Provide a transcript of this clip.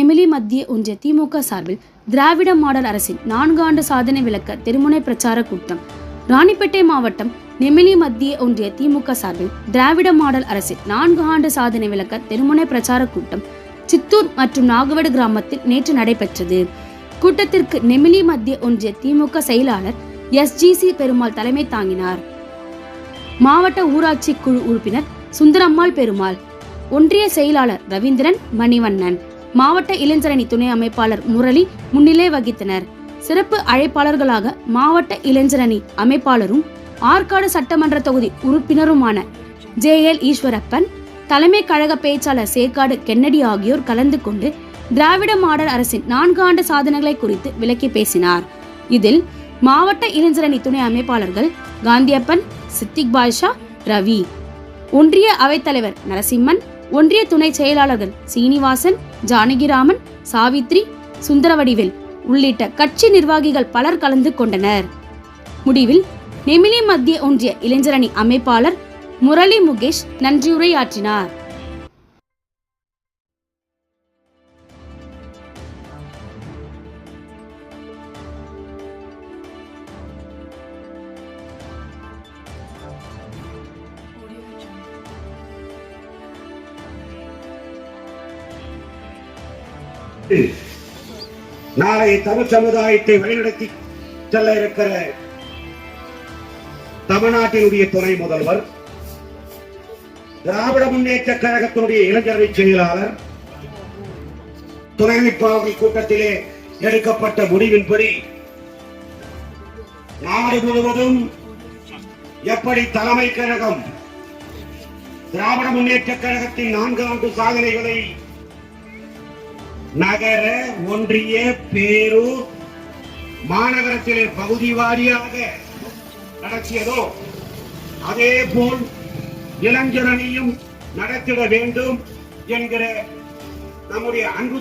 நெமிலி மத்திய ஒன்றிய திமுக சார்பில் திராவிட மாடல் அரசின் நான்கு ஆண்டு சாதனை விளக்க தெருமுனை பிரச்சார கூட்டம். ராணிப்பேட்டை மாவட்டம் நெமிலி மத்திய ஒன்றிய திமுக சார்பில் திராவிட மாடல் அரசின் நான்கு ஆண்டு சாதனை விளக்க தெருமுனை பிரச்சார கூட்டம் சித்தூர் மற்றும் நாகவடு கிராமத்தில் நேற்று நடைபெற்றது. கூட்டத்திற்கு நெமிலி மத்திய ஒன்றிய திமுக செயலாளர் எஸ்ஜிசி பெருமாள் தலைமை தாங்கினார். மாவட்ட ஊராட்சி குழு உறுப்பினர் சுந்தரம்மாள் பெருமாள் ஒன்றிய செயலாளர் ரவீந்திரன் மணிவண்ணன் மாவட்ட இளைஞரணி துணை அமைப்பாளர் முரளி முன்னிலை வகித்தனர். சிறப்பு அழைப்பாளர்களாக மாவட்ட இளைஞரணி அமைப்பாளரும் ஆற்காடு சட்டமன்ற தொகுதி உறுப்பினருமான ஜே எல் ஈஸ்வரப்பன் தலைமை கழக பேச்சாளர் சேக்காடு கென்னடி ஆகியோர் கலந்து கொண்டு திராவிட மாடல் அரசின் நான்கு ஆண்டு சாதனைகளை குறித்து விளக்கி பேசினார். இதில் மாவட்ட இளைஞரணி துணை அமைப்பாளர்கள் காந்தியப்பன் சித்திக் பாஷா ரவி. ஒன்றிய அவைத்தலைவர் நரசிம்மன் ஒன்றிய துணை செயலாளர்கள் சீனிவாசன் ஜானகிராமன் சாவித்ரி சுந்தரவடிவேல் உள்ளிட்ட கட்சி நிர்வாகிகள் பலர் கலந்து கொண்டனர். முடிவில் நெமிலி மத்திய ஒன்றிய இளைஞரணி அமைப்பாளர் முரளி முகேஷ் நன்றியுரையாற்றினார். நாளை தமிழ் சமுதாயத்தை வழிநடத்தி செல்ல இருக்கிற தமிழ்நாட்டினுடைய துணை முதல்வர் திராவிட முன்னேற்ற கழகத்தினுடைய இளைஞரணி செயலாளர் துணை அமைப்பாளர்கள் கூட்டத்திலே எடுக்கப்பட்ட முடிவின்படி நாடு முழுவதும் எப்படி தலைமை கழகம் திராவிட முன்னேற்ற கழகத்தின் நான்கு ஆண்டு சாதனைகளை நகர ஒன்றிய பேரூர் மாநகரத்திலே பகுதி வாரியாக நடத்தியதோ அதே போல் இளைஞரணியும் நடத்திட வேண்டும் என்கிற நம்முடைய அன்பு